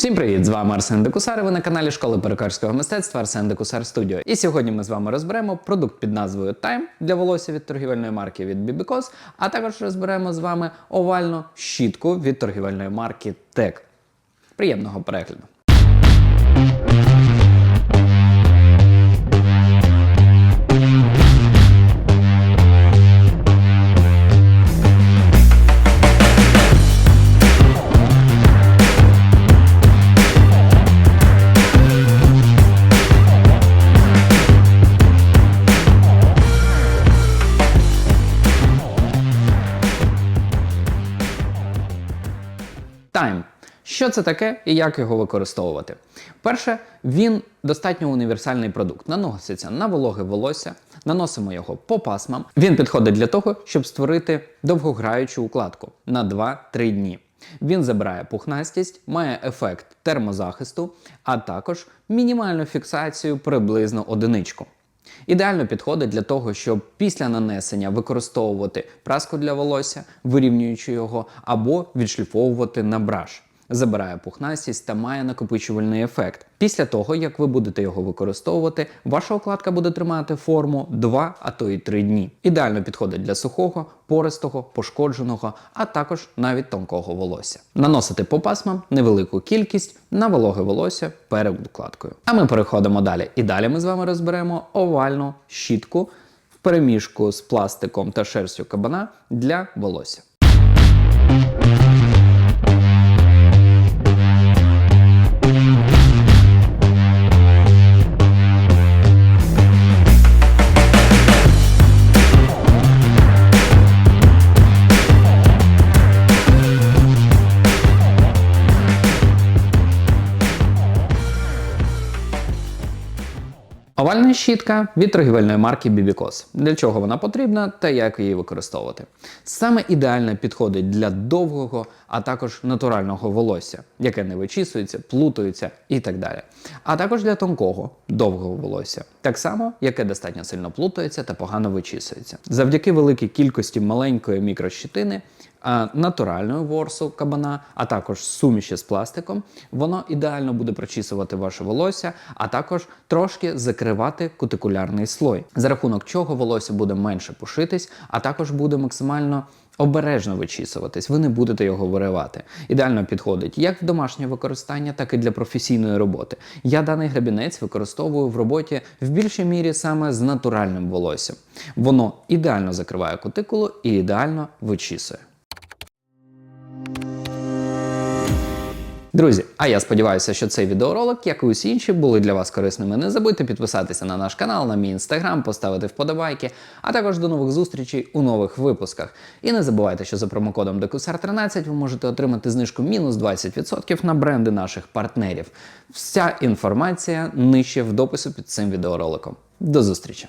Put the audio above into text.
Всім привіт! З вами Арсен Декусар. Ви на каналі Школи перукарського мистецтва Арсен Декусар Студіо. І сьогодні ми з вами розберемо продукт під назвою Time для волосся від торгівельної марки від Bibicos, а також розберемо з вами овальну щітку від торгівельної марки Тек. Приємного перегляду! Time. Що це таке і як його використовувати? Перше, він достатньо універсальний продукт. Наноситься на вологе волосся, наносимо його по пасмам. Він підходить для того, щоб створити довгограючу укладку на 2-3 дні. Він забирає пухнастість, має ефект термозахисту, а також мінімальну фіксацію приблизно одиничку. Ідеально підходить для того, щоб після нанесення використовувати праску для волосся, вирівнюючи його, або відшліфовувати на браш. Забирає пухнастість та має накопичувальний ефект. Після того, як ви будете його використовувати, ваша окладка буде тримати форму 2, а то й 3 дні. Ідеально підходить для сухого, пористого, пошкодженого, а також навіть тонкого волосся. Наносити по пасмам невелику кількість на вологе волосся перед укладкою. А ми переходимо далі. І далі ми з вами розберемо овальну щітку в переміжку з пластиком та шерстю кабана для волосся. Овальна щітка від торгівельної марки Bibicos. Для чого вона потрібна та як її використовувати? Саме ідеально підходить для довгого, а також натурального волосся, яке не вичісується, плутається і так далі. А також для тонкого, довгого волосся, так само, яке достатньо сильно плутається та погано вичісується. Завдяки великій кількості маленької мікрощитини, а, натурального ворсу кабана, а також суміші з пластиком, воно ідеально буде прочісувати ваше волосся, а також трошки закривати кутикулярний слой, за рахунок чого волосся буде менше пушитись, а також буде максимально обережно вичісуватись, ви не будете його виривати. Ідеально підходить як в домашнє використання, так і для професійної роботи. Я даний гребінець використовую в роботі в більшій мірі саме з натуральним волоссям. Воно ідеально закриває кутикулу і ідеально вичісує. Друзі, а я сподіваюся, що цей відеоролик, як і усі інші, були для вас корисними. Не забудьте підписатися на наш канал, на мій інстаграм, поставити вподобайки, а також до нових зустрічей у нових випусках. І не забувайте, що за промокодом DECUSAR13 ви можете отримати знижку мінус 20% на бренди наших партнерів. Вся інформація нижче в допису під цим відеороликом. До зустрічі!